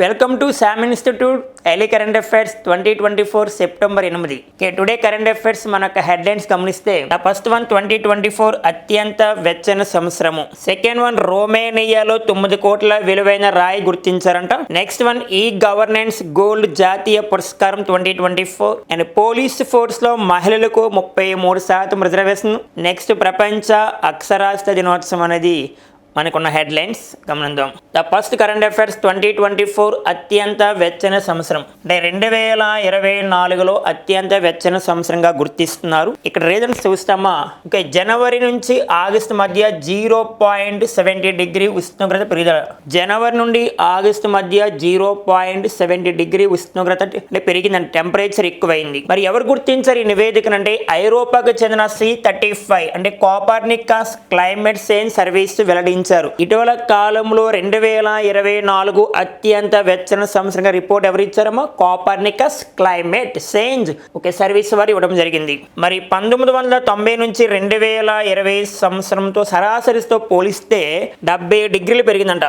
Welcome to Sam institute Eli current affairs twenty twenty four September ఎనిమిది. Today current affairs మన headlines గమనిస్తే first one twenty twenty four అత్యంత వెచ్చని సంవత్సరము. Second one రోమేనియాలో తొమ్మిది కోట్ల విలువైన రాయి గుర్తించారంట. Next one e governance gold జాతీయ పురస్కారం twenty twenty four and police ఫోర్స్లో మహిళలకు ముప్పై మూడు శాతం రిజర్వేషన్. నెక్స్ట్ ప్రపంచ అక్షరాస్యత దినోత్సవం అనేది. మనకున్న హెడ్లైన్స్ గమనిద్దాం. The first current affairs twenty twenty four అత్యంత వెచ్చని సంవత్సరం. అంటే రెండు వేల ఇరవై నాలుగులో అత్యంత వెచ్చని సంవత్సరంగా గుర్తిస్తున్నారు. ఇక్కడ రీజన్స్ చూస్తామా? ఓకే జనవరి నుంచి ఆగస్టు మధ్య జీరో పాయింట్ సెవెంటీ డిగ్రీ ఉష్ణోగ్రత పెరుగుదల జనవరి నుండి ఆగస్టు మధ్య జీరో పాయింట్ సెవెంటీ డిగ్రీ ఉష్ణోగ్రత అంటే పెరిగిందండి టెంపరేచర్ ఎక్కువైంది. మరి ఎవరు గుర్తించారు ఈ నివేదికను? అంటే ఐరోపాకు చెందిన సి థర్టీ ఫైవ్ అంటే కోపర్నికాస్ క్లైమేట్ చేంజ్ సర్వీస్ వెల్లడించారు. ఇటీవల కాలంలో రెండు వేల ఇరవై నాలుగు అత్యంత వెచ్చన సంవత్సరంగా రిపోర్ట్ ఎవరు ఇచ్చారమ్మా? కోపర్నికస్ క్లైమేట్ చేంజ్ ఒకే సర్వీస్ వారు ఇవ్వడం జరిగింది. మరి పంతొమ్మిది వందల తొంభై నుంచి రెండు వేల ఇరవై సంవత్సరంతో సరాసరితో పోలిస్తే డెబ్బై డిగ్రీలు పెరిగిందంట.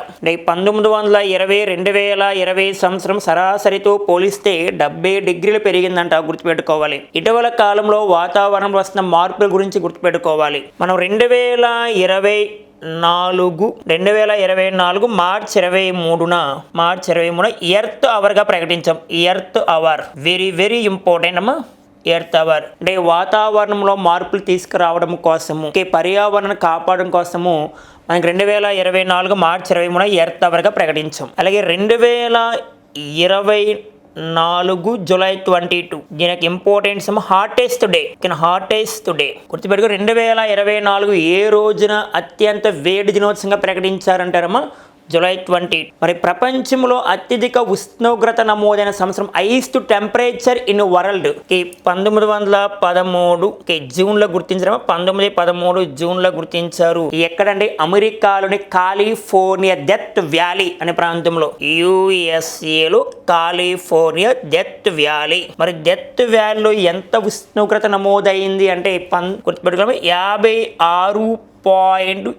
పంతొమ్మిది వందల ఇరవై రెండు వేల ఇరవై సంవత్సరం సరాసరితో పోలిస్తే డెబ్బై డిగ్రీలు పెరిగిందంట గుర్తుపెట్టుకోవాలి. ఇటీవల కాలంలో వాతావరణంలో వస్తున్న మార్పుల గురించి గుర్తుపెట్టుకోవాలి. మనం రెండు వేల ఇరవై నాలుగు రెండు వేల ఇరవై నాలుగు మార్చ్ ఇరవై మూడున మార్చ్ ఇరవై మూడున ఎర్త్ అవర్గా ప్రకటించాం. Earth hour. Very very important అమ్మా. Earth hour. అంటే వాతావరణంలో మార్పులు తీసుకురావడం కోసము ఓకే పర్యావరణం కాపాడడం కోసము మనకి రెండు వేల ఇరవై నాలుగు మార్చ్ ఇరవై మూడున ఎర్త్ అవర్గా ప్రకటించాం. అలాగే రెండు వేల ఇరవై నాలుగు జులై ట్వంటీ టూ. దీనికి ఇంపార్టెన్స్ ఏమో హాటెస్ట్ డే. కానీ హార్టెస్ట్ డే. గుర్తుపెట్టుకో రెండు వేల ఇరవై నాలుగు ఏ రోజున అత్యంత వేడి దినోత్సవంగా ప్రకటించారంటారమ్మా? July twenty. మరి ప్రపంచంలో అత్యధిక ఉష్ణోగ్రత నమోదైన సంవత్సరం ఐస్ట్ టెంపరేచర్ ఇన్ వరల్డ్కి పంతొమ్మిది వందల పదమూడు జూన్లో గుర్తించడం పంతొమ్మిది పదమూడు జూన్లో గుర్తించారు ఎక్కడంటే అమెరికాలోని కాలిఫోర్నియా డెత్ వ్యాలీ అనే ప్రాంతంలో. యుఎస్ఏలో కాలిఫోర్నియా డెత్ వ్యాలీ. మరి డెత్ వ్యాలీలో ఎంత ఉష్ణోగ్రత నమోదైంది అంటే పన్ గుర్తుపెట్టుకోవాలి యాభై ఆరు పాయింట్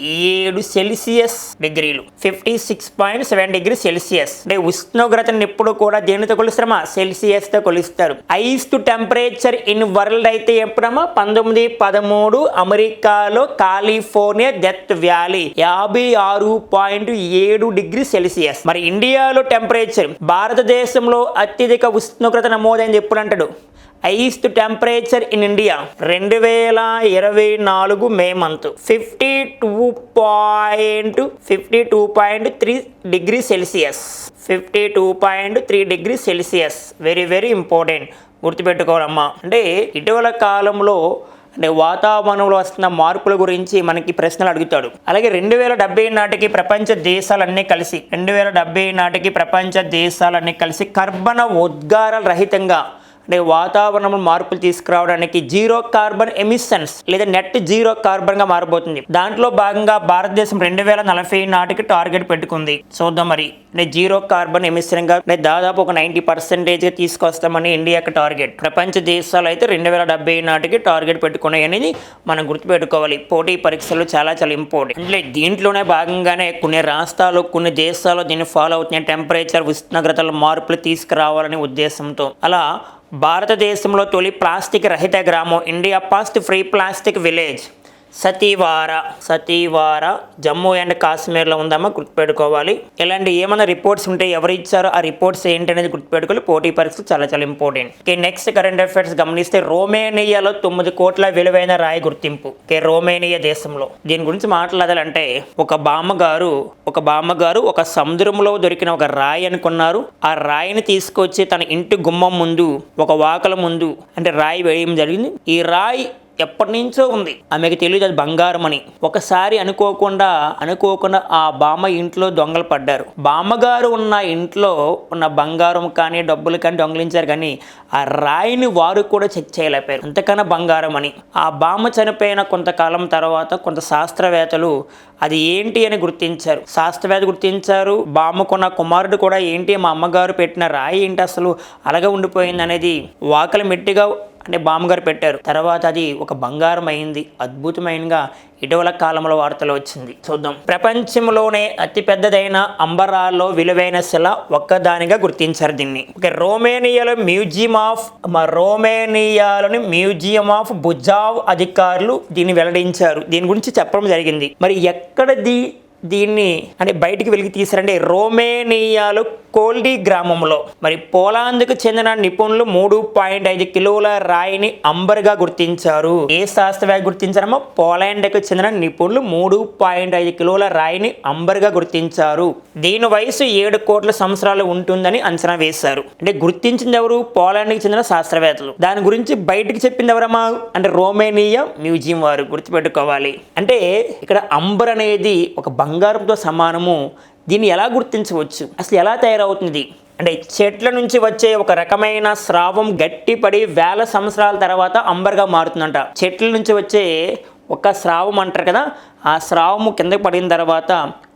ఏడు సెల్సియస్ డిగ్రీలు. Fifty six point seven degree Celsius. అంటే ఉష్ణోగ్రతను ఎప్పుడు కూడా దేనితో కొలుస్తారమ్మా? సెల్సియస్తో కొలుస్తారు. Highest temperature in world అయితే ఎప్పుడమ్మా? పంతొమ్మిది పదమూడు అమెరికాలో కాలిఫోర్నియా డెత్ వ్యాలీ. యాభై ఆరు పాయింట్ ఏడు డిగ్రీ సెల్సియస్. మరి ఇండియాలో టెంపరేచర్ భారతదేశంలో అత్యధిక ఉష్ణోగ్రత నమోదైంది ఎప్పుడు అంటాడు ఐస్ట్ టెంపరేచర్ ఇన్ ఇండియా రెండు వేల ఇరవై నాలుగు May month. Fifty two point fifty two point three degree Celsius. Fifty two point three degree Celsius. Very very important. గుర్తుపెట్టుకోవాలమ్మా అంటే ఇటీవల కాలంలో అంటే వాతావరణంలో వస్తున్న మార్పుల గురించి మనకి ప్రశ్నలు అడుగుతాడు. అలాగే రెండు వేల డెబ్బై నాటికి ప్రపంచ దేశాలన్నీ కలిసి రెండు వేల డెబ్బై నాటికి ప్రపంచ దేశాలన్నీ కలిసి కర్బన ఉద్గార రహితంగా అంటే వాతావరణంలో మార్పులు తీసుకురావడానికి జీరో కార్బన్ ఎమిషన్స్ లేదా నెట్ జీరో కార్బన్గా మారబోతుంది. దాంట్లో భాగంగా భారతదేశం రెండు వేల నలభై నాటికి టార్గెట్ పెట్టుకుంది. చూద్దాం మరి. అంటే జీరో కార్బన్ ఎమిషన్గా అంటే దాదాపు ఒక నైన్టీ పర్సెంటేజ్ తీసుకొస్తామని ఇండియాకి టార్గెట్. ప్రపంచ దేశాలు అయితే రెండు వేల డెబ్బై నాటికి టార్గెట్ పెట్టుకున్నాయి అనేది మనం గుర్తుపెట్టుకోవాలి. పోటీ పరీక్షలు చాలా చాలా ఇంపార్టెంట్. అంటే దీంట్లోనే భాగంగానే కొన్ని రాష్ట్రాలు కొన్ని దేశాలు దీన్ని ఫాలో అవుతున్నాయి. టెంపరేచర్ ఉష్ణోగ్రతల మార్పులు తీసుకురావాలనే ఉద్దేశంతో. అలా భారతదేశంలో తొలి ప్లాస్టిక్ రహిత గ్రామం India first free plastic village. Sadivara Sadivara Jammu and కాశ్మీర్లో ఉందమ్మా గుర్తుపెట్టుకోవాలి. ఇలాంటి ఏమైనా రిపోర్ట్స్ ఉంటే ఎవరు ఇచ్చారో ఆ రిపోర్ట్స్ ఏంటి అనేది గుర్తుపెట్టుకోవాలి. పోటీ పరీక్షలు చాలా చాలా important okay next current affairs గమనిస్తే రోమేనియాలో తొమ్మిది కోట్ల విలువైన రాయి గుర్తింపు. ఓకే రోమేనియా దేశంలో. దీని గురించి మాట్లాడాలంటే ఒక బామ్మగారు ఒక బామ్మగారు ఒక సముద్రంలో దొరికిన ఒక రాయి అనుకున్నారు. ఆ రాయిని తీసుకొచ్చి తన ఇంటి గుమ్మం ముందు ఒక వాకల ముందు అంటే రాయి వేయడం జరిగింది. ఈ రాయి ఎప్పటి నుంచో ఉంది. ఆమెకు తెలియదు అది బంగారం అని. ఒకసారి అనుకోకుండా అనుకోకుండా ఆ బామ్మ ఇంట్లో దొంగలు పడ్డారు. బామ్మగారు ఉన్న ఇంట్లో ఉన్న బంగారం కానీ డబ్బులు కానీ దొంగలించారు కానీ ఆ రాయిని వారు కూడా చెక్ చేయలేపారు అంతకన్నా బంగారం అని. ఆ బామ్మ చనిపోయిన కొంతకాలం తర్వాత కొంత శాస్త్రవేత్తలు అది ఏంటి అని గుర్తించారు. శాస్త్రవేత్త గుర్తించారు బామ్మకున్న కుమారుడు కూడా ఏంటి మా అమ్మగారు పెట్టిన రాయి ఏంటి అసలు అలాగే ఉండిపోయింది అనేది వాకలి మెట్టిగా అంటే బామ్మగారు పెట్టారు. తర్వాత అది ఒక బంగారం అయింది అద్భుతమైనగా ఇటీవల కాలంలో వార్తలు వచ్చింది. చూద్దాం. ప్రపంచంలోనే అతిపెద్దదైన అంబరాల్లో విలువైన శిల ఒక్కదానిగా గుర్తించారు దీన్ని. ఓకే రోమేనియాలో మ్యూజియం ఆఫ్ రోమేనియాలోని మ్యూజియం ఆఫ్ బుజావ్ అధికారులు దీన్ని వెల్లడించారు. దీని గురించి చెప్పడం జరిగింది. మరి ఎక్కడ దీన్ని అంటే బయటికి వెలికి తీశారంటే రోమేనియాలో కోల్డీ గ్రామంలో. మరి పోలాండ్కు చెందిన నిపుణులు మూడు పాయింట్ ఐదు కిలోల రాయిని అంబర్గా గుర్తించారు. ఏ శాస్త్రవేత్త గుర్తించారమ్మో? పోలాండ్కు చెందిన నిపుణులు మూడు పాయింట్ ఐదు కిలోల రాయిని అంబర్గా గుర్తించారు. దీని వయసు ఏడు కోట్ల సంవత్సరాలు ఉంటుందని అంచనా వేశారు. అంటే గుర్తించింది ఎవరు? పోలాండ్కి చెందిన శాస్త్రవేత్తలు. దాని గురించి బయటికి చెప్పింది ఎవరమ్మా? అంటే రోమేనియా మ్యూజియం వారు గుర్తుపెట్టుకోవాలి. అంటే ఇక్కడ అంబర్ అనేది ఒక బంగారంతో సమానము దీన్ని ఎలా గుర్తించవచ్చు? అసలు ఎలా తయారవుతుంది? అంటే చెట్ల నుంచి వచ్చే ఒక రకమైన స్రావం గట్టిపడి వేల సంవత్సరాల తర్వాత అంబర్గా మారుతుందంట. చెట్ల నుంచి వచ్చే ఒక స్రావం అంటారు కదా ఆ స్రావము కిందకి పడిన తర్వాత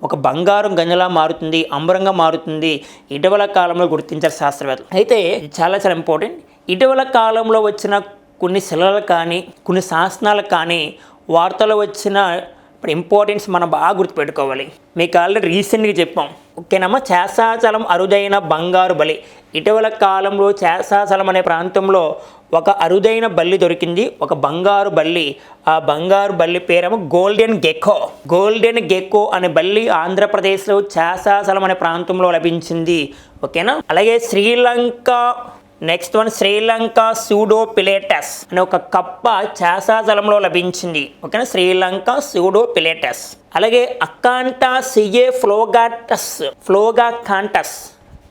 ఒక బంగారం గంజలా మారుతుంది అంబరంగా మారుతుంది. ఇటీవల కాలంలో గుర్తించారు శాస్త్రవేత్తలు. అయితే చాలా చాలా ఇంపార్టెంట్. ఇటీవల కాలంలో వచ్చిన కొన్ని శిలలు కానీ కొన్ని శాసనాలు కానీ వార్తలు వచ్చిన ఇప్పుడు ఇంపార్టెన్స్ మనం బాగా గుర్తుపెట్టుకోవాలి. మీకు ఆల్రెడీ రీసెంట్గా చెప్పాం. ఓకేనమ్మా చేసాచలం అరుదైన బంగారు బలి. ఇటీవల కాలంలో చేసాచలం అనే ప్రాంతంలో ఒక అరుదైన బల్లి దొరికింది. ఒక బంగారు బల్లి ఆ బంగారు బల్లి పేరేమో గోల్డెన్ గెక్కో గోల్డెన్ గెక్కో అనే బల్లి ఆంధ్రప్రదేశ్లో చేసాచలం అనే ప్రాంతంలో లభించింది. ఓకేనా? అలాగే Sri Lanka next one Sri Lanka pseudo పిలేటస్ అనే ఒక కప్ప చాసాజలంలో లభించింది. ఓకేనా? శ్రీలంక సూడో పిలేటస్ అలాగే అకాంటా సిఏ ఫ్లోగాటస్ ఫ్లోగా కాంటస్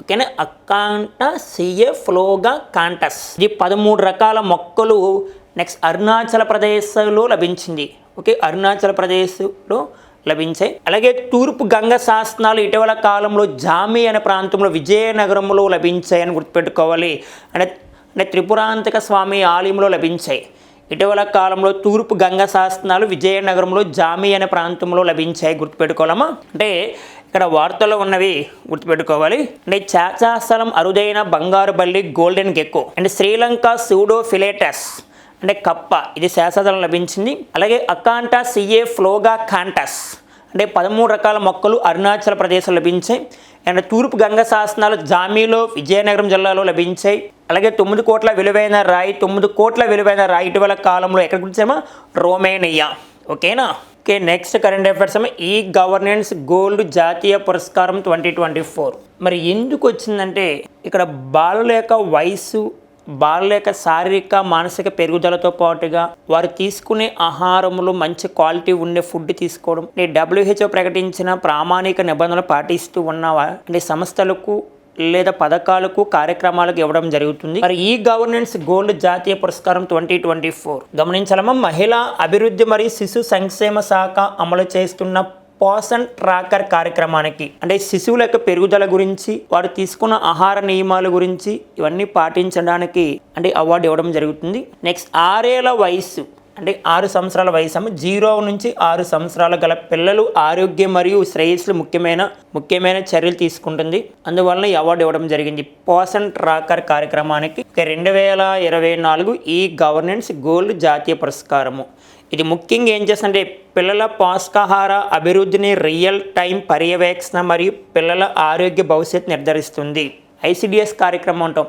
ఓకేనా? అకాంటా సిఏ ఫ్లోగా కాంటస్ ఇది పదమూడు రకాల మొక్కలు నెక్స్ట్ అరుణాచల్ ప్రదేశ్లో లభించింది. ఓకే? అరుణాచల్ ప్రదేశ్లో లభించాయి. అలాగే తూర్పు గంగ శాసనాలు ఇటీవల కాలంలో జామి అనే ప్రాంతంలో విజయనగరంలో లభించాయని గుర్తుపెట్టుకోవాలి. అంటే అంటే త్రిపురాంతక స్వామి ఆలయంలో లభించాయి. ఇటీవల కాలంలో తూర్పు గంగ శాసనాలు విజయనగరంలో జామి అనే ప్రాంతంలో లభించాయి గుర్తుపెట్టుకోవాలమ్మా. అంటే ఇక్కడ వార్తల్లో ఉన్నవి గుర్తుపెట్టుకోవాలి. అంటే చాచాస్థలం అరుదైన బంగారు బల్లి golden gecko. And Sri Lanka pseudo ఫిలేటస్. అంటే కప్ప ఇది శాసనం లభించింది. అలాగే అకాంటా సిఏ ఫ్లోగా కాంటస్. అంటే పదమూడు రకాల మొక్కలు అరుణాచల్ ప్రదేశ్లో లభించాయి. అండ్ తూర్పు గంగ శాసనాలు జామీలో విజయనగరం జిల్లాలో లభించాయి. అలాగే తొమ్మిది కోట్ల విలువైన రాయి తొమ్మిది కోట్ల విలువైన రాయి ఇటీవల కాలంలో ఎక్కడ గురించామా రోమేనియా. ఓకేనా? ఓకే నెక్స్ట్ కరెంట్ అఫైర్స్ ఏమో ఈ గవర్నెన్స్ గోల్డ్ జాతీయ పురస్కారం ట్వంటీ ట్వంటీ ఫోర్. మరి ఎందుకు వచ్చిందంటే ఇక్కడ బాలుల యొక్క వయసు బాలల యొక్క శారీరక మానసిక పెరుగుదలతో పాటుగా వారు తీసుకునే ఆహారంలో మంచి క్వాలిటీ ఉండే ఫుడ్ తీసుకోవడం. అంటే డబ్ల్యూహెచ్ఓ ప్రకటించిన ప్రామాణిక నిబంధనలు పాటిస్తూ ఉన్నవా? అంటే సంస్థలకు లేదా పథకాలకు కార్యక్రమాలకు ఇవ్వడం జరుగుతుంది. మరి ఈ గవర్నెన్స్ గోల్డ్ జాతీయ పురస్కారం ట్వంటీ ట్వంటీ ఫోర్. గమనించాలమ్మా మహిళా అభివృద్ధి మరియు శిశు సంక్షేమ శాఖ అమలు చేస్తున్న పోషన్ ట్రాకర్ కార్యక్రమానికి అంటే శిశువుల యొక్క పెరుగుదల గురించి వారు తీసుకున్న ఆహార నియమాల గురించి ఇవన్నీ పాటించడానికి అంటే అవార్డు ఇవ్వడం జరుగుతుంది. నెక్స్ట్ ఆరేళ్ళ వయస్సు అంటే ఆరు సంవత్సరాల వయసు జీరో నుంచి ఆరు సంవత్సరాల గల పిల్లలు ఆరోగ్యం మరియు శ్రేయస్సులు ముఖ్యమైన ముఖ్యమైన చర్యలు తీసుకుంటుంది. అందువలన ఈ అవార్డు ఇవ్వడం జరిగింది. పోషన్ ట్రాకర్ కార్యక్రమానికి రెండు వేల ఇరవై నాలుగు ఈ గవర్నెన్స్ గోల్డ్ జాతీయ పురస్కారము. ఇది ముఖ్యంగా ఏం చేస్తుందంటే పిల్లల పోషకాహార అభివృద్ధిని రియల్ టైం పర్యవేక్షణ మరియు పిల్లల ఆరోగ్య భవిష్యత్తు నిర్ధారిస్తుంది. ఐసిడిఎస్ కార్యక్రమం ఉంటాం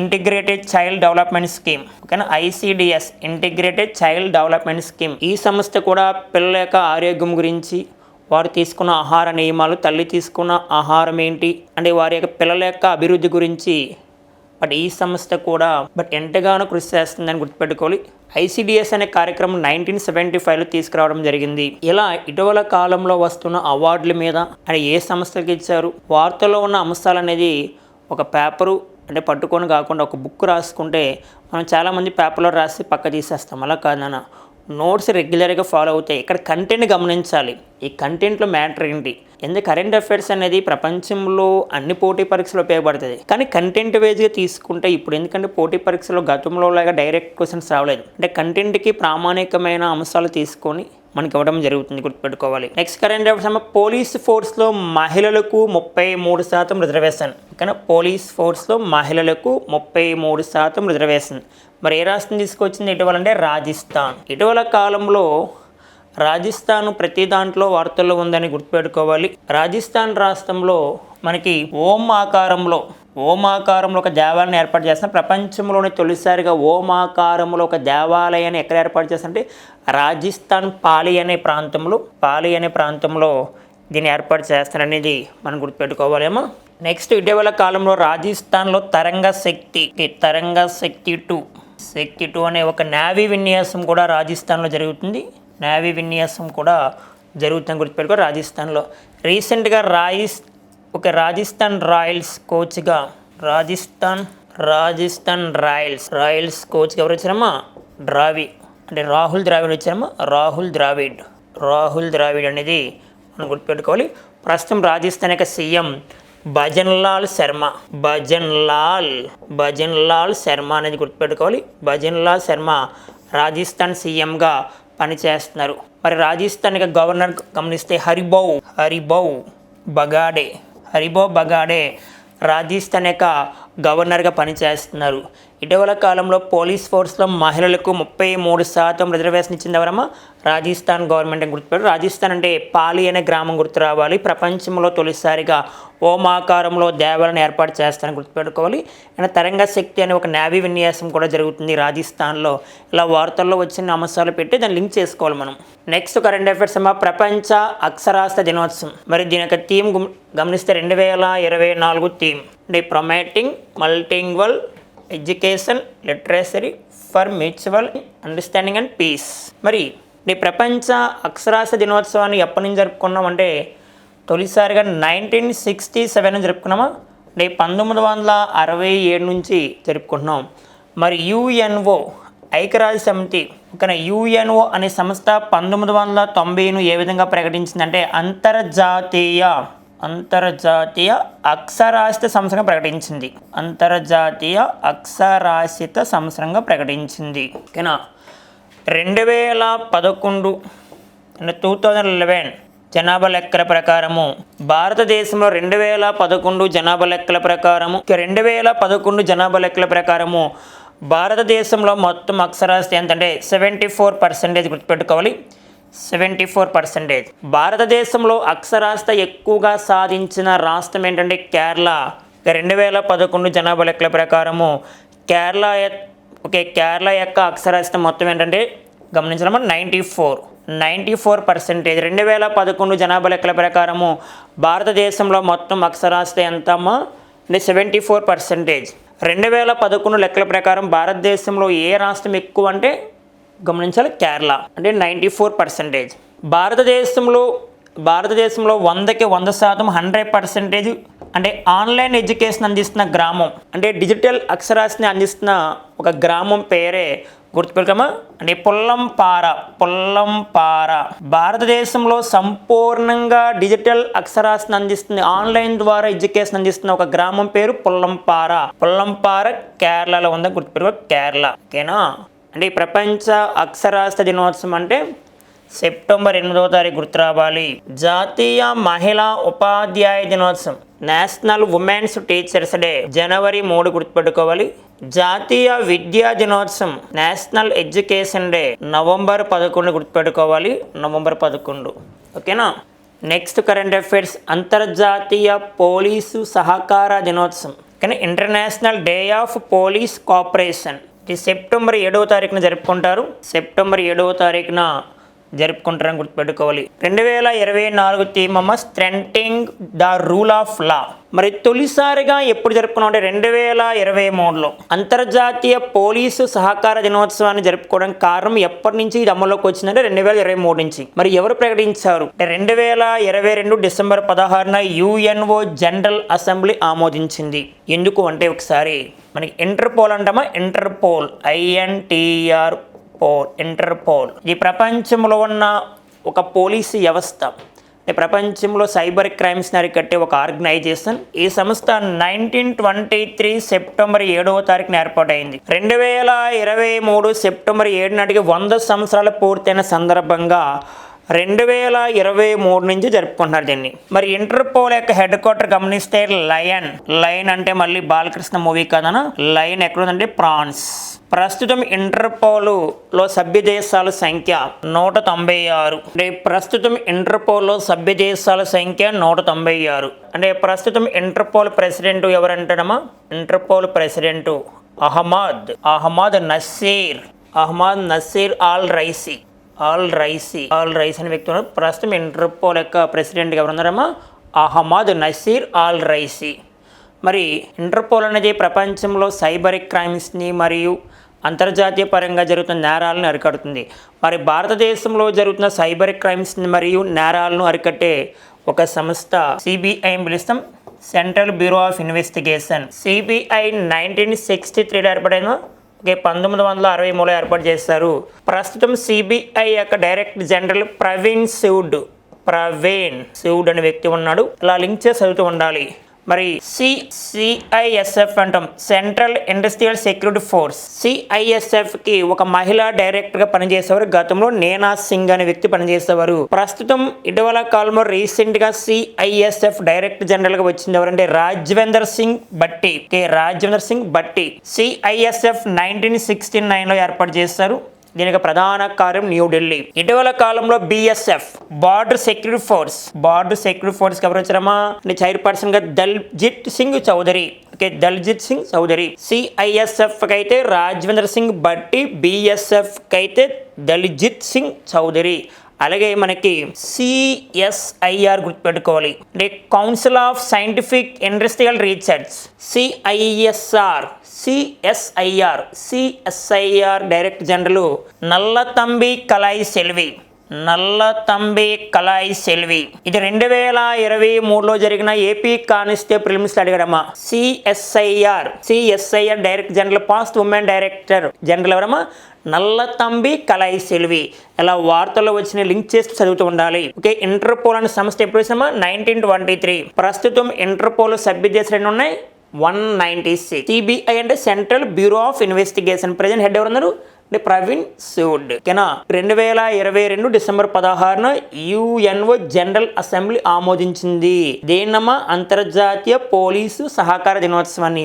ఇంటిగ్రేటెడ్ చైల్డ్ డెవలప్మెంట్ స్కీమ్ ఓకేనా? ICDS integrated child development scheme ఈ సంస్థ కూడా పిల్లల యొక్క ఆరోగ్యం గురించి వారు తీసుకున్న ఆహార నియమాలు తల్లి తీసుకున్న ఆహారం ఏంటి అంటే వారి యొక్క పిల్లల యొక్క అభివృద్ధి గురించి. బట్ ఈ సంస్థ కూడా బట్ ఎంతగానో కృషి చేస్తుందని గుర్తుపెట్టుకోవాలి. ఐసిడిఎస్ అనే కార్యక్రమం నైన్టీన్ సెవెంటీ ఫైవ్లో తీసుకురావడం జరిగింది. ఇలా ఇటీవల కాలంలో వస్తున్న అవార్డుల మీద అంటే ఏ సంస్థకి ఇచ్చారు? వార్తల్లో ఉన్న అంశాలు అనేది ఒక పేపరు అంటే పట్టుకొని కాకుండా ఒక బుక్ రాసుకుంటే మనం చాలామంది పేపర్లో రాసి పక్క తీసేస్తాం. అలా కాదన్న నోట్స్ రెగ్యులర్గా ఫాలో అవుతాయి ఇక్కడ కంటెంట్ గమనించాలి. ఈ కంటెంట్లో మ్యాటర్ ఏంటి? ఎందుకు కరెంట్ అఫైర్స్ అనేది ప్రపంచంలో అన్ని పోటీ పరీక్షలు ఉపయోగపడుతుంది కానీ కంటెంట్ వేజ్గా తీసుకుంటే ఇప్పుడు ఎందుకంటే పోటీ పరీక్షలో గతంలో లాగా డైరెక్ట్ క్వశ్చన్స్ రావలేదు. అంటే కంటెంట్కి ప్రామాణికమైన అంశాలు తీసుకొని మనకి ఇవ్వడం జరుగుతుంది గుర్తుపెట్టుకోవాలి. నెక్స్ట్ కరెంట్ అఫేర్స్ అమ్మ పోలీస్ ఫోర్స్లో మహిళలకు ముప్పై మూడు శాతం రిజర్వేషన్ ఓకేనా? పోలీస్ ఫోర్స్లో మహిళలకు ముప్పై మూడు శాతం రిజర్వేషన్ మరి ఏ రాష్ట్రం తీసుకొచ్చింది ఇటీవల అంటే రాజస్థాన్. ఇటీవల కాలంలో రాజస్థాన్ ప్రతి దాంట్లో వార్తల్లో ఉందని గుర్తుపెట్టుకోవాలి. రాజస్థాన్ రాష్ట్రంలో మనకి ఓం ఆకారంలో ఓమాకారంలో ఒక దేవాలయాన్ని ఏర్పాటు చేస్తున్న ప్రపంచంలోనే తొలిసారిగా ఓమాకారంలో ఒక దేవాలయాన్ని ఎక్కడ ఏర్పాటు చేస్తారంటే రాజస్థాన్ పాలి అనే ప్రాంతంలో పాలి అనే ప్రాంతంలో దీన్ని ఏర్పాటు చేస్తారనేది మనం గుర్తుపెట్టుకోవాలేమో. నెక్స్ట్ ఇటీవల కాలంలో రాజస్థాన్లో తరంగ శక్తి తరంగ శక్తి టూ శక్తి టూ అనే ఒక నావీ విన్యాసం కూడా రాజస్థాన్లో జరుగుతుంది. నావీ విన్యాసం కూడా జరుగుతుంది గుర్తుపెట్టుకో రాజస్థాన్లో. రీసెంట్గా రాయిస్ ఒక రాజస్థాన్ రాయల్స్ కోచ్గా. రాజస్థాన్ రాజస్థాన్ రాయల్స్. రాయల్స్ కోచ్గా ఎవరు వచ్చారమ్మా? ద్రావి అంటే రాహుల్ ద్రావిడ్ వచ్చారమ్మా? రాహుల్ ద్రావిడ్. రాహుల్ ద్రావిడ్ అనేది మనం గుర్తుపెట్టుకోవాలి. ప్రస్తుతం రాజస్థాన్ యొక్క సీఎం భజన్ లాల్ శర్మ. భజన్ లాల్ భజన్ లాల్ శర్మ అనేది గుర్తుపెట్టుకోవాలి. భజన్ లాల్ శర్మ రాజస్థాన్ సీఎంగా పనిచేస్తున్నారు. మరి రాజస్థాన్ యొక్క గవర్నర్ గమనిస్తే హరిబౌ హరిబౌ బగాడే. హరిబో బగాడే రాజస్థాన్ యొక్క గవర్నర్గా పనిచేస్తున్నారు. ఇటీవల కాలంలో పోలీస్ ఫోర్స్లో మహిళలకు ముప్పై మూడు శాతం రిజర్వేషన్ ఇచ్చింది ఎవరమ్మా? రాజస్థాన్ గవర్నమెంట్ అని గుర్తుపెట్టారు రాజస్థాన్ అంటే పాలి అనే గ్రామం గుర్తు రావాలి. ప్రపంచంలో తొలిసారిగా ఓమాకారంలో దేవాలను ఏర్పాటు చేస్తారని గుర్తుపెట్టుకోవాలి. అండ్ తరంగ శక్తి అనే ఒక నావీ విన్యాసం కూడా జరుగుతుంది రాజస్థాన్లో. ఇలా వార్తల్లో వచ్చిన అంశాలు పెట్టి దాన్ని లింక్ చేసుకోవాలి మనం. నెక్స్ట్ కరెంట్ అఫైర్స్ అమ్మ ప్రపంచ అక్షరాస్యత దినోత్సవం. మరి దీని యొక్క థీమ్ గమనిస్తే రెండు వేల ఇరవై నాలుగు థీమ్. అంటే promoting multilingual education literacy for mutual understanding and peace. మరి ఈ ప్రపంచ అక్షరాస్య దినోత్సవాన్ని ఎప్పటి నుంచి జరుపుకున్నాం అంటే తొలిసారిగా నైన్టీన్ సిక్స్టీ సెవెన్ జరుపుకున్నామా? అంటే పంతొమ్మిది వందల అరవై ఏడు నుంచి జరుపుకుంటున్నాం. మరి యుఎన్ఓ ఐక్యరాజ్య సమితి ఒక యుఎన్ఓ అనే సంస్థ పంతొమ్మిది వందల తొంభైను ఏ విధంగా ప్రకటించిందంటే అంతర్జాతీయ అంతర్జాతీయ అక్షరాస్యత సంవత్సరంగా ప్రకటించింది. అంతర్జాతీయ అక్షరాస్యత సంవత్సరంగా ప్రకటించింది. ఓకేనా? రెండు వేల పదకొండు టూ థౌజండ్ లెవెన్ జనాభా లెక్కల ప్రకారము. భారతదేశంలో రెండు వేల పదకొండు జనాభా లెక్కల ప్రకారము. రెండు వేల పదకొండు జనాభా లెక్కల ప్రకారము భారతదేశంలో మొత్తం అక్షరాస్యత ఏంటంటే సెవెంటీ ఫోర్ పర్సెంటేజ్ గుర్తుపెట్టుకోవాలి. Seventy four percentage. భారతదేశంలో అక్షరాస్యత ఎక్కువగా సాధించిన రాష్ట్రం ఏంటంటే కేరళ. రెండు వేల పదకొండు జనాభా లెక్కల ప్రకారము కేరళ ఓకే కేరళ యొక్క అక్షరాస్యత మొత్తం ఏంటంటే గమనించడం ninety four. Ninety four percentage. రెండు వేల పదకొండు జనాభా లెక్కల ప్రకారము భారతదేశంలో మొత్తం అక్షరాస్యత ఎంతమ్మా? అంటే సెవెంటీ ఫోర్ పర్సెంటేజ్. రెండు వేల పదకొండు లెక్కల ప్రకారం భారతదేశంలో ఏ రాష్ట్రం ఎక్కువ అంటే గమనించాలి కేరళ అంటే నైంటీ ఫోర్ పర్సెంటేజ్ భారతదేశంలో భారతదేశంలో వందకి వంద శాతం హండ్రెడ్ పర్సెంటేజ్ అంటే ఆన్లైన్ ఎడ్యుకేషన్ అందిస్తున్న గ్రామం. అంటే డిజిటల్ అక్షరాస్ని అందిస్తున్న ఒక గ్రామం పేరే గుర్తుపెట్టుకోమా? అంటే పుల్లంపార పుల్లంపార. భారతదేశంలో సంపూర్ణంగా డిజిటల్ అక్షరాస్ని అందిస్తుంది ఆన్లైన్ ద్వారా ఎడ్యుకేషన్ అందిస్తున్న ఒక గ్రామం పేరు పుల్లంపార. పుల్లంపార కేరళలో ఉందని గుర్తుపెట్టుకో కేరళ. ఓకేనా? అంటే ఈ ప్రపంచ అక్షరాస్యత దినోత్సవం అంటే సెప్టెంబర్ ఎనిమిదవ తారీఖు గుర్తు రావాలి. జాతీయ మహిళా ఉపాధ్యాయ దినోత్సవం. నేషనల్ ఉమెన్స్ టీచర్స్ డే జనవరి మూడు గుర్తుపెట్టుకోవాలి. జాతీయ విద్యా దినోత్సవం. నేషనల్ ఎడ్యుకేషన్ డే నవంబర్ పదకొండు గుర్తుపెట్టుకోవాలి. నవంబర్ పదకొండు. ఓకేనా? Next current affairs. అంతర్జాతీయ పోలీసు సహకార దినోత్సవం. కానీ international day of police cooperation. ఇది సెప్టెంబర్ ఏడవ తారీఖున జరుపుకుంటారు. సెప్టెంబర్ ఏడవ తారీఖున జరుపుకుంటారని గుర్తుపెట్టుకోవాలి. రెండు వేల ఇరవై నాలుగు థీమమ్మ strengthening the rule of law. మరి తొలిసారిగా ఎప్పుడు జరుపుకున్నాం అంటే రెండు వేల ఇరవై మూడులో. అంతర్జాతీయ పోలీసు సహకార దినోత్సవాన్ని జరుపుకోవడానికి కారణం ఎప్పటి నుంచి ఇది అమల్లోకి వచ్చిందంటే రెండు వేల ఇరవై మూడు నుంచి. మరి ఎవరు ప్రకటించారు? అంటే రెండు వేల ఇరవై రెండు డిసెంబర్ పదహారున యుఎన్ఓ జనరల్ అసెంబ్లీ ఆమోదించింది. ఎందుకు అంటే ఒకసారి మనకి ఇంటర్పోల్ అంటామా? ఇంటర్పోల్. INTR pol. ఇంటర్పోల్. ఈ ప్రపంచంలో ఉన్న ఒక పోలీసు వ్యవస్థ. ఈ ప్రపంచంలో సైబర్ క్రైమ్స్ని అరికట్టే ఒక ఆర్గనైజేషన్. ఈ సంస్థ నైన్టీన్ ట్వంటీ త్రీ సెప్టెంబర్ ఏడవ తారీఖున ఏర్పాటైంది. రెండు వేల ఇరవై మూడు సెప్టెంబర్ ఏడు నాటికి వంద సంవత్సరాలు పూర్తయిన సందర్భంగా రెండు వేల ఇరవై మూడు నుంచి జరుపుకుంటున్నారు దీన్ని. మరి ఇంటర్పోల్ యొక్క హెడ్ క్వార్టర్ గమనిస్తే లయన్. లయన్ అంటే మళ్ళీ బాలకృష్ణ మూవీ కదనా? లయన్ ఎక్కడుందంటే ప్రాన్స్ ప్రస్తుతం ఇంటర్పోలులో సభ్య దేశాల సంఖ్య నూట తొంభై ఆరు. అంటే ప్రస్తుతం ఇంటర్పోల్లో సభ్య దేశాల సంఖ్య నూట తొంభై ఆరు. అంటే ప్రస్తుతం Interpol president ఎవరంటాడమ్మా? Interpol president Ahmed. Ahmed Naser. Ahmed Naser Al Raisi. Al Raisi Al Rais అనే వ్యక్తి ఉన్నారు ప్రస్తుతం ఇంటర్పోల్ యొక్క ప్రెసిడెంట్ ఎవరు ఉన్నారమ్మా? Ahmed Naser Al Raisi. మరి ఇంటర్పోల్ అనేది ప్రపంచంలో సైబర్ క్రైమ్స్ని మరియు అంతర్జాతీయ పరంగా జరుగుతున్న నేరాలను అరికడుతుంది. మరి భారతదేశంలో జరుగుతున్న సైబర్ క్రైమ్స్ని మరియు నేరాలను అరికట్టే ఒక సంస్థ సిబిఐ పిలుస్తాం. Central bureau of investigation. CBI nineteen sixty త్రీలో ఏర్పడైన పంతొమ్మిది వందల అరవై మూడులో ఏర్పాటు చేశారు. ప్రస్తుతం సిబిఐ యొక్క డైరెక్టర్ జనరల్ ప్రవీణ్ శివుడ్ ప్రవీణ్ శివుడ్ అనే వ్యక్తి ఉన్నాడు. ఇలా లింక్ చేసి చదువుతూ ఉండాలి. మరి సి సిఐఎస్ఎఫ్ అంటాం. సెంట్రల్ ఇండస్ట్రియల్ సెక్యూరిటీ ఫోర్స్ సిఐఎస్ఎఫ్కి ఒక మహిళా డైరెక్టర్గా పనిచేసేవారు. గతంలో నేనా సింగ్ అనే వ్యక్తి పనిచేసేవారు. ప్రస్తుతం ఇటీవల కాలంలో రీసెంట్గా సిఐఎస్ఎఫ్ డైరెక్టర్ జనరల్గా వచ్చింది ఎవరంటే రాజ్వేందర్ సింగ్ బట్టి కే. రాజ్వేందర్ సింగ్ బట్టి సిఐఎస్ఎఫ్ నైన్టీన్ సిక్స్టీ నైన్లో ఏర్పాటు చేశారు. దీనికి ప్రధాన కార్యం న్యూఢిల్లీ ఇటీవల కాలంలో BSF border security force border security force ఎవరు వచ్చారమ్మా? చైర్పర్సన్గా దల్జిత్ సింగ్ చౌదరి. ఓకే దల్జిత్ సింగ్ చౌదరి. సిఐఎస్ఎఫ్ అయితే రాజ్వేంద్ర సింగ్ బట్టి బిఎస్ఎఫ్ అయితే దల్జిత్ సింగ్ చౌదరి. అలాగే మనకి సిఎస్ఐఆర్ గుర్తుపెట్టుకోవాలి. అంటే council of scientific industrial research CISR CSIR CSIR director general Nallathambi Kalai Selvi. Nallathambi Kalai Selvi. ఇది రెండు వేల ఇరవై మూడులో జరిగిన ఏపీ కానిస్తే prelims అడిగారమ్మా CSIR. CSIR director general first women director general ఎవరమ్మా? నల్లతంబి కలాయి సెల్వి. ఇలా వార్తల్లో వచ్చిన లింక్ చేసి చదువుతూ ఉండాలి. ఓకే ఇంటర్పోల్ అనే సంస్థ ఎప్పుడు వచ్చినామా నైన్టీన్ ట్వంటీ త్రీ. ప్రస్తుతం ఇంటర్పోల్ సభ్య దేశాలు ఎన్ని ఉన్నాయి? One ninety six. సిబిఐ అంటే central bureau of investigation. Present head ఎవరున్నారు? అంటే ప్రవీణ్ సూడ్ ఓకేనా? రెండు వేల ఇరవై రెండు డిసెంబర్ పదహారున యుఎన్ఓ జనరల్ అసెంబ్లీ ఆమోదించింది. దేన్నమ్మా అంతర్జాతీయ పోలీసు సహకార దినోత్సవాన్ని?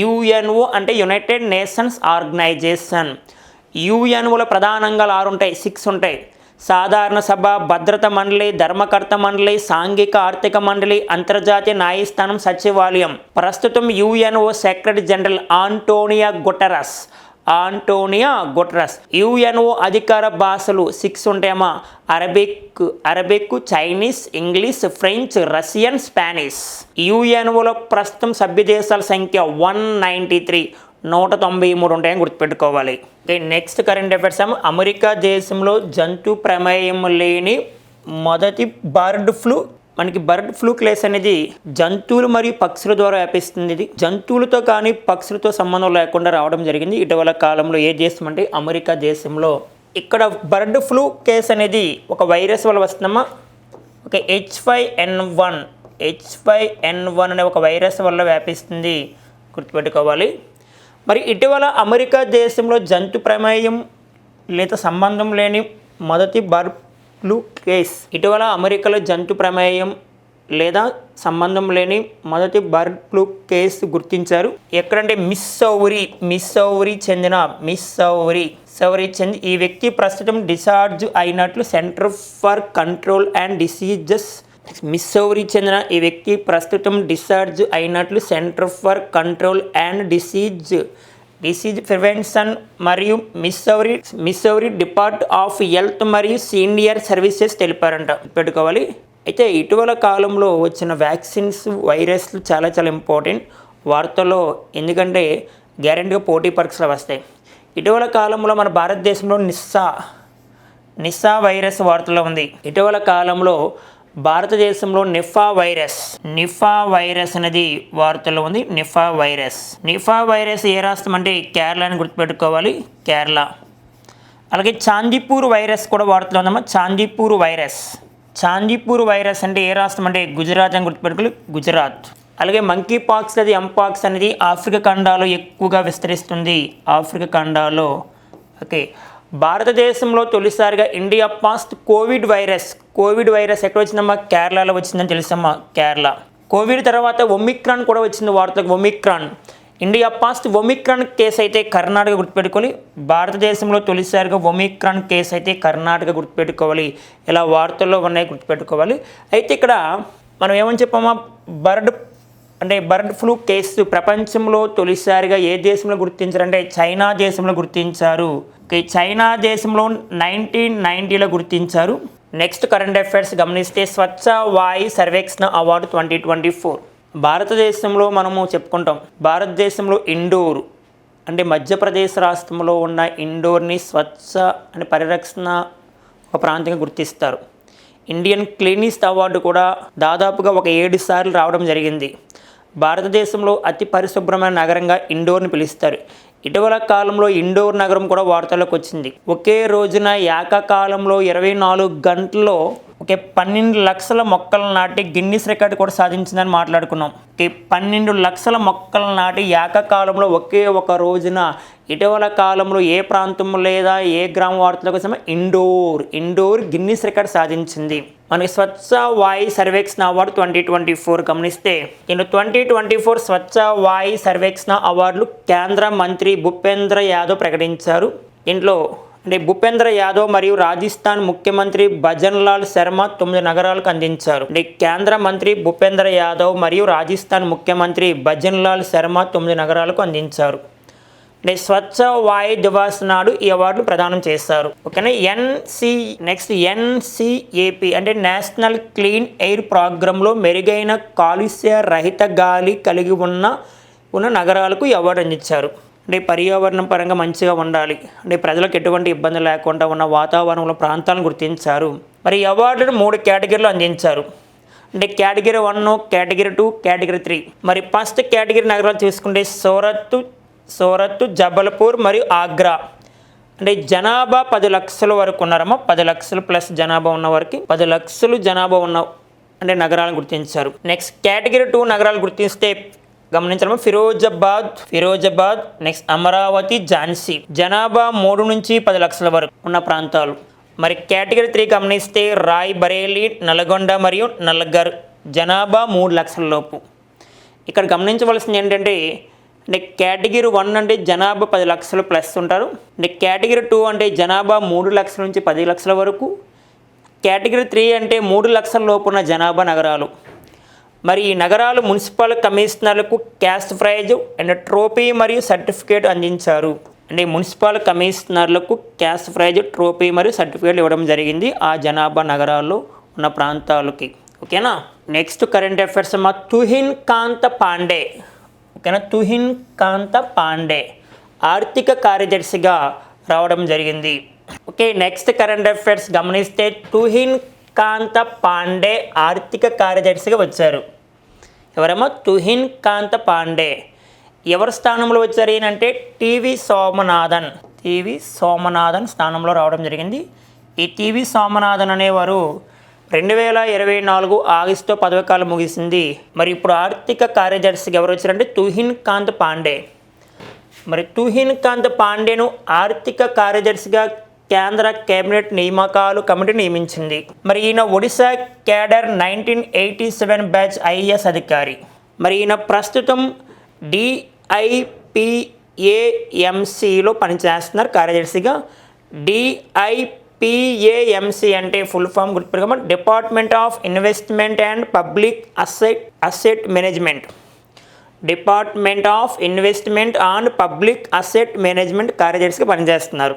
యుఎన్ఓ అంటే యునైటెడ్ నేషన్స్ ఆర్గనైజేషన్. యుఎన్ఓలో ప్రధానంగా ఆరు ఉంటాయి సిక్స్ ఉంటాయి. సాధారణ సభ భద్రత మండలి ధర్మకర్త మండలి సాంఘిక ఆర్థిక మండలి అంతర్జాతీయ న్యాయస్థానం సచివాలయం. ప్రస్తుతం UNO secretary general Antonio Guterres. Antonio Guterres UNO అధికార భాషలు six ఉంటాయమ్మా. Arabic Arabic Chinese English French Russian Spanish. యుఎన్ఓలో ప్రస్తుతం సభ్య దేశాల సంఖ్య వన్ నైంటీ త్రీ. నూట తొంభై మూడు ఉంటాయని గుర్తుపెట్టుకోవాలి. నెక్స్ట్ కరెంట్ అఫైర్స్ ఏమో. అమెరికా దేశంలో జంతు ప్రమేయం లేని మొదటి బర్డ్ ఫ్లూ మనకి బర్డ్ ఫ్లూ క్లేస్ అనేది జంతువులు మరియు పక్షుల ద్వారా వ్యాపిస్తుంది. ఇది జంతువులతో కానీ పక్షులతో సంబంధం లేకుండా రావడం జరిగింది. ఇటీవల కాలంలో ఏ దేశం అంటే అమెరికా దేశంలో ఇక్కడ బర్డ్ ఫ్లూ కేస్ అనేది ఒక వైరస్ వల్ల వస్తుందమ్మా. ఒక H five N one H five N one అనే ఒక వైరస్ వల్ల వ్యాపిస్తుంది. గుర్తుపెట్టుకోవాలి. మరి ఇటీవల అమెరికా దేశంలో జంతు ప్రమేయం లేదా సంబంధం లేని మొదటి బర్డ్ ఫ్లూ కేస్. ఇటీవల అమెరికాలో జంతు ప్రమేయం లేదా సంబంధం లేని మొదటి బర్డ్ ఫ్లూ కేసు గుర్తించారు. ఎక్కడంటే మిస్ సౌరి మిస్ సౌరి చెందిన మిస్ సౌరి సౌరి చెంది ఈ వ్యక్తి ప్రస్తుతం డిశ్చార్జ్ అయినట్లు centre for control and diseases Missouri చెందిన ఈ వ్యక్తి ప్రస్తుతం డిశ్చార్జ్ అయినట్లు centre for control and disease disease prevention మరియు Missouri Missouri depart of health మరియు సీనియర్ సర్వీసెస్ తెలిపారంట. పెట్టుకోవాలి. అయితే ఇటీవల కాలంలో వచ్చిన వ్యాక్సిన్స్ వైరస్లు చాలా చాలా ఇంపార్టెంట్ వార్తల్లో ఎందుకంటే గ్యారెంటీగా పోటీ పరీక్షలు వస్తాయి. ఇటీవల కాలంలో మన భారతదేశంలో నిస్సా నిస్సా వైరస్ వార్తలో ఉంది. ఇటీవల కాలంలో భారతదేశంలో నిఫా వైరస్ నిఫా వైరస్ అనేది వార్తల్లో ఉంది. Nipah virus. నిఫా వైరస్ ఏ రాష్ట్రం అంటే కేరళ అని గుర్తుపెట్టుకోవాలి. కేరళ. అలాగే చాందీపూర్ వైరస్ కూడా వార్తలో ఉందమ్మా. చాందీపూర్ వైరస్. చాందీపూర్ వైరస్ అంటే ఏ రాష్ట్రం అంటే గుజరాత్ అని గుర్తుపెట్టుకోవాలి. గుజరాత్. అలాగే మంకీ పాక్స్ అనేది ఎంపాక్స్ అనేది ఆఫ్రికా ఖండాలో ఎక్కువగా విస్తరిస్తుంది. ఆఫ్రికా ఖండాలో ఓకే. భారతదేశంలో తొలిసారిగా India first Covid virus Covid virus ఎక్కడ వచ్చిందమ్మా? కేరళలో వచ్చిందని తెలుసమ్మా కేరళ. కోవిడ్ తర్వాత ఒమిక్రాన్ కూడా వచ్చింది వార్తలకు Omicron. India first Omicron case అయితే కర్ణాటక గుర్తుపెట్టుకోవాలి. భారతదేశంలో తొలిసారిగా ఒమిక్రాన్ కేసు అయితే కర్ణాటక గుర్తుపెట్టుకోవాలి. ఇలా వార్తల్లో ఉన్నాయి గుర్తుపెట్టుకోవాలి. అయితే ఇక్కడ మనం ఏమని చెప్పామా? బర్డ్ అంటే బర్డ్ ఫ్లూ కేసు ప్రపంచంలో తొలిసారిగా ఏ దేశంలో గుర్తించారంటే చైనా దేశంలో గుర్తించారు. చైనా దేశంలో నైన్టీన్ నైంటీలో గుర్తించారు. నెక్స్ట్ కరెంట్ అఫైర్స్ గమనిస్తే Swachh Vayu Sarvekshan award twenty twenty four. భారతదేశంలో మనము చెప్పుకుంటాం భారతదేశంలో ఇండోర్ అంటే మధ్యప్రదేశ్ రాష్ట్రంలో ఉన్న ఇండోర్ని స్వచ్ఛ అనే పరిరక్షణ ఒక ప్రాంతంగా గుర్తిస్తారు. ఇండియన్ క్లీనిస్ట్ అవార్డు కూడా దాదాపుగా ఒక ఏడు సార్లు రావడం జరిగింది. భారతదేశంలో అతి పరిశుభ్రమైన నగరంగా ఇండోర్ని పిలుస్తారు. ఇటీవల కాలంలో ఇండోర్ నగరం కూడా వార్తల్లోకి వచ్చింది. ఒకే రోజున ఏకకాలంలో ఇరవై నాలుగు గంటల్లో ఓకే పన్నెండు లక్షల మొక్కలు నాటి గిన్నిస్ రికార్డు కూడా సాధించిందని మాట్లాడుకున్నాం. ఓకే పన్నెండు లక్షల మొక్కలు నాటి ఏకకాలంలో ఒకే ఒక రోజున ఇటీవల కాలంలో ఏ ప్రాంతం లేదా ఏ గ్రామ వార్తల కోసం ఇండోర్ ఇండోర్ గిన్నిస్ రికార్డ్ సాధించింది. మనకి Swachh Vayu Sarvekshan award twenty twenty four గమనిస్తే నేను ట్వంటీ ట్వంటీ ఫోర్ స్వచ్ఛ వాయు సర్వేక్షణ అవార్డులు కేంద్ర మంత్రి భూపేంద్ర యాదవ్ ప్రకటించారు. ఇంట్లో అంటే భూపేంద్ర యాదవ్ మరియు రాజస్థాన్ ముఖ్యమంత్రి భజన్లాల్ శర్మ తొమ్మిది నగరాలకు అందించారు. అంటే కేంద్ర మంత్రి భూపేంద్ర యాదవ్ మరియు రాజస్థాన్ ముఖ్యమంత్రి భజన్లాల్ శర్మ తొమ్మిది నగరాలకు అందించారు. అంటే స్వచ్ఛ వాయు దివాస్ నాడు ఈ అవార్డును ప్రదానం చేస్తారు ఓకేనా? ఎన్సి నెక్స్ట్ ఎన్సిఏపి అంటే నేషనల్ క్లీన్ ఎయిర్ ప్రోగ్రాంలో మెరుగైన కాలుష్య రహిత గాలి కలిగి ఉన్న ఉన్న నగరాలకు ఈ అవార్డు అందించారు. అంటే పర్యావరణం పరంగా మంచిగా ఉండాలి. అంటే ప్రజలకు ఎటువంటి ఇబ్బంది లేకుండా ఉన్న వాతావరణంలో ప్రాంతాలను గుర్తించారు. మరి అవార్డును మూడు కేటగిరీలు అందించారు. అంటే category one category two category three. మరి ఫస్ట్ కేటగిరీ నగరాలు చూసుకుంటే సూరత్ సూరత్ జబల్పూర్ మరియు ఆగ్రా. అంటే జనాభా పది లక్షల వరకు ఉన్నారమ్మా. పది లక్షలు ప్లస్ జనాభా ఉన్న వారికి పది లక్షలు జనాభా ఉన్న అంటే నగరాలను గుర్తించారు. నెక్స్ట్ కేటగిరీ టూ నగరాలు గుర్తిస్తే గమనించడము ఫిరోజాబాద్ ఫిరోజాబాద్ నెక్స్ట్ అమరావతి ఝాన్సీ. జనాభా మూడు నుంచి పది లక్షల వరకు ఉన్న ప్రాంతాలు. మరి కేటగిరీ త్రీ గమనిస్తే రాయ్ బరేలీ నల్గొండ మరియు నల్గర్. జనాభా మూడు లక్షల లోపు. ఇక్కడ గమనించవలసింది ఏంటంటే అంటే కేటగిరీ వన్ అంటే జనాభా పది లక్షలు ప్లస్ ఉంటారు. అంటే కేటగిరీ టూ అంటే జనాభా మూడు లక్షల నుంచి పది లక్షల వరకు. కేటగిరీ త్రీ అంటే మూడు లక్షల లోపు ఉన్న జనాభా నగరాలు. మరి ఈ నగరాలు మున్సిపల్ కమిషనర్లకు క్యాష్ ప్రైజ్ అండ్ ట్రోఫీ మరియు సర్టిఫికేట్ అందించారు. అంటే మున్సిపల్ కమిషనర్లకు క్యాష్ ప్రైజ్ ట్రోఫీ మరియు సర్టిఫికేట్ ఇవ్వడం జరిగింది ఆ జనాభా నగరాల్లో ఉన్న ప్రాంతాలకి. ఓకేనా? నెక్స్ట్ కరెంట్ అఫైర్స్ మా తుహిన్ కాంత పాండే. ఓకేనా? తుహిన్ కాంత పాండే ఆర్థిక కార్యదర్శిగా రావడం జరిగింది. ఓకే నెక్స్ట్ కరెంట్ అఫైర్స్ గమనిస్తే తుహిన్ కాంత పాండే ఆర్థిక కార్యదర్శిగా వచ్చారు. ఎవరేమో తుహిన్ కాంత పాండే ఎవరి స్థానంలో వచ్చారు ఏంటంటే టీవీ సోమనాథన్. టీవీ సోమనాథన్ స్థానంలో రావడం జరిగింది. ఈ టీవీ సోమనాథన్ అనేవారు రెండు వేల ఇరవై నాలుగు ఆగస్టు పదవకాలం ముగిసింది. మరి ఇప్పుడు ఆర్థిక కార్యదర్శిగా ఎవరు వచ్చారంటే తుహిన్ కాంత్ పాండే మరి తుహిన్ కాంత్ పాండేను ఆర్థిక కార్యదర్శిగా కేంద్ర కేబినెట్ నియామకాలు కమిటీ నియమించింది. మరి ఈయన Odisha cadre nineteen eighty seven batch IAS అధికారి. మరి ఈయన ప్రస్తుతం డిఐపిఏఎంసిలో పనిచేస్తున్నారు కార్యదర్శిగా. డిఐపిఏఎంసి అంటే full form గుర్తుపెట్టుకోమని department of investment and public asset asset management. Department of investment and public asset management కార్యదర్శిగా పనిచేస్తున్నారు.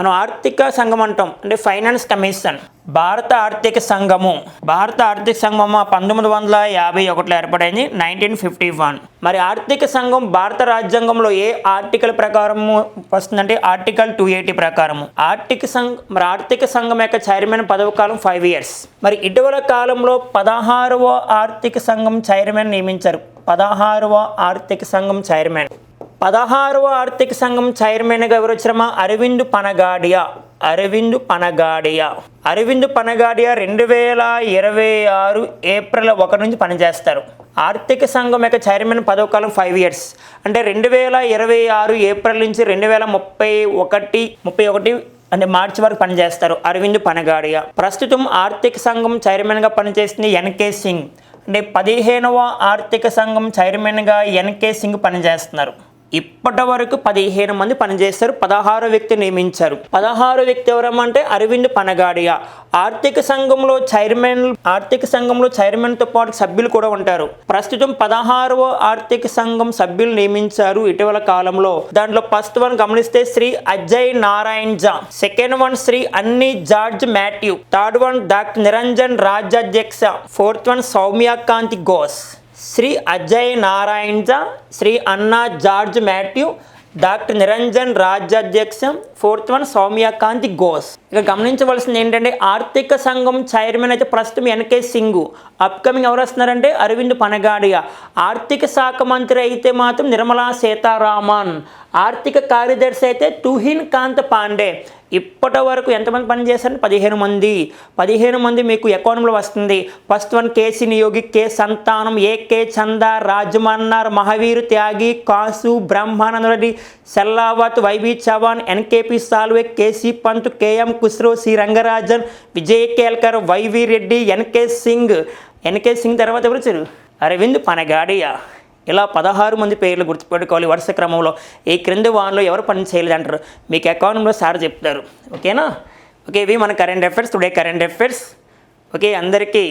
మనం ఆర్థిక సంఘం అంటాం అంటే ఫైనాన్స్ కమిషన్. భారత ఆర్థిక సంఘము. భారత ఆర్థిక సంఘం పంతొమ్మిది వందల యాభై ఒకటిలో ఏర్పడింది నైన్టీన్ ఫిఫ్టీ వన్ మరి ఆర్థిక సంఘం భారత రాజ్యాంగంలో ఏ ఆర్టికల్ ప్రకారము వస్తుందంటే ఆర్టికల్ టూ ఎయిటీ ప్రకారము. ఆర్థిక సంఘ మరి ఆర్థిక సంఘం యొక్క చైర్మన్ పదవి కాలం ఫైవ్ ఇయర్స్ మరి ఇటీవల కాలంలో పదహారవ ఆర్థిక సంఘం చైర్మన్ నియమించారు. పదహారవ ఆర్థిక సంఘం చైర్మన్. పదహారవ ఆర్థిక సంఘం చైర్మన్గా ఎవరు వచ్చారమ్మా అరవింద్ పనగాడియా. అరవింద్ పనగాడియా. అరవింద్ పనగాడియా రెండు వేల ఇరవై ఆరు ఏప్రిల్ ఒకటి నుంచి పనిచేస్తారు. ఆర్థిక సంఘం యొక్క చైర్మన్ పదవ కాలం ఫైవ్ ఇయర్స్. అంటే రెండు వేల ఇరవై ఆరు ఏప్రిల్ నుంచి రెండు వేల ముప్పై ఒకటి ముప్పై ఒకటి అంటే మార్చి వరకు పనిచేస్తారు అరవింద్ పనగాడియా. ప్రస్తుతం ఆర్థిక సంఘం చైర్మన్గా పనిచేస్తుంది ఎన్కే సింగ్. అంటే పదిహేనవ ఆర్థిక సంఘం చైర్మన్గా ఎన్కే సింగ్ పనిచేస్తున్నారు. ఇప్పటి వరకు పదిహేను మంది పనిచేస్తారు పదహారు వ్యక్తి నియమించారు. పదహారు వ్యక్తి ఎవరమంటే అరవింద్ పనగాడియా. ఆర్థిక సంఘంలో చైర్మన్ ఆర్థిక సంఘంలో చైర్మన్తో పాటు సభ్యులు కూడా ఉంటారు. ప్రస్తుతం పదహారవ ఆర్థిక సంఘం సభ్యులు నియమించారు ఇటీవల కాలంలో. దాంట్లో ఫస్ట్ వన్ గమనిస్తే శ్రీ అజయ్ నారాయణ్ జా second one Shri Anna George Mathew third one doctor Niranjan Rajyadhyaksha fourth one Soumyakanti Ghosh. Shri Ajay Narayan Jha Shri Anna George Mathew doctor Niranjan Rajyadhyaksha fourth one Soumyakanti Ghosh. ఇక గమనించవలసింది ఏంటంటే ఆర్థిక సంఘం chairman అయితే ప్రస్తుతం NK Singh. Upcoming ఎవరు వస్తున్నారంటే అరవింద్ పనగాడియా. ఆర్థిక శాఖ మంత్రి అయితే మాత్రం నిర్మలా సీతారామన్. ఆర్థిక కార్యదర్శి అయితే తుహిన్ కాంత్ పాండే. ఇప్పటి వరకు ఎంతమంది పనిచేశారు పదిహేను మంది. పదిహేను మంది మీకు ఎకానమీలో వస్తుంది. First one KC Neogy K Santhanam AK Chanda Rajamannar Mahavir Tyagi Kasu Brahmananda Reddy Sellavat YV Chavan NKP Salve KC Pant KM Khusro C Rangarajan Vijay Kelkar YV Reddy NK Singh. NK Singh తర్వాత ఎవరు అరవింద్ పనగాడియా. ఇలా పదహారు మంది పేర్లు గుర్తుపెట్టుకోవాలి? వరుస క్రమంలో. ఈ క్రింది వాన్లో ఎవరు పని చేయలేదు అంటారు? మీకు అకౌంట్లో సార్ చెప్తారు. ఓకేనా? ఓకే ఇవి మన current affairs today current affairs okay అందరికీ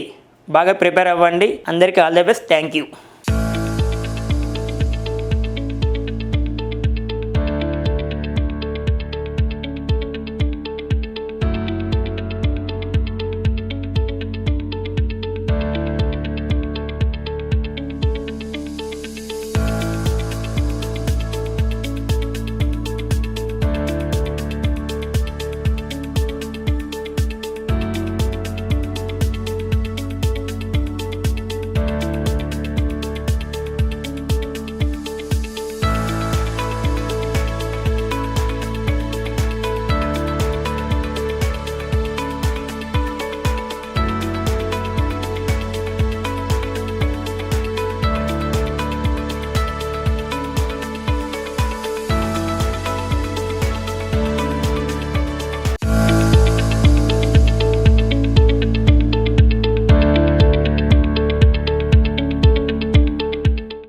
బాగా ప్రిపేర్ అవ్వండి. అందరికీ all the best. Thank you.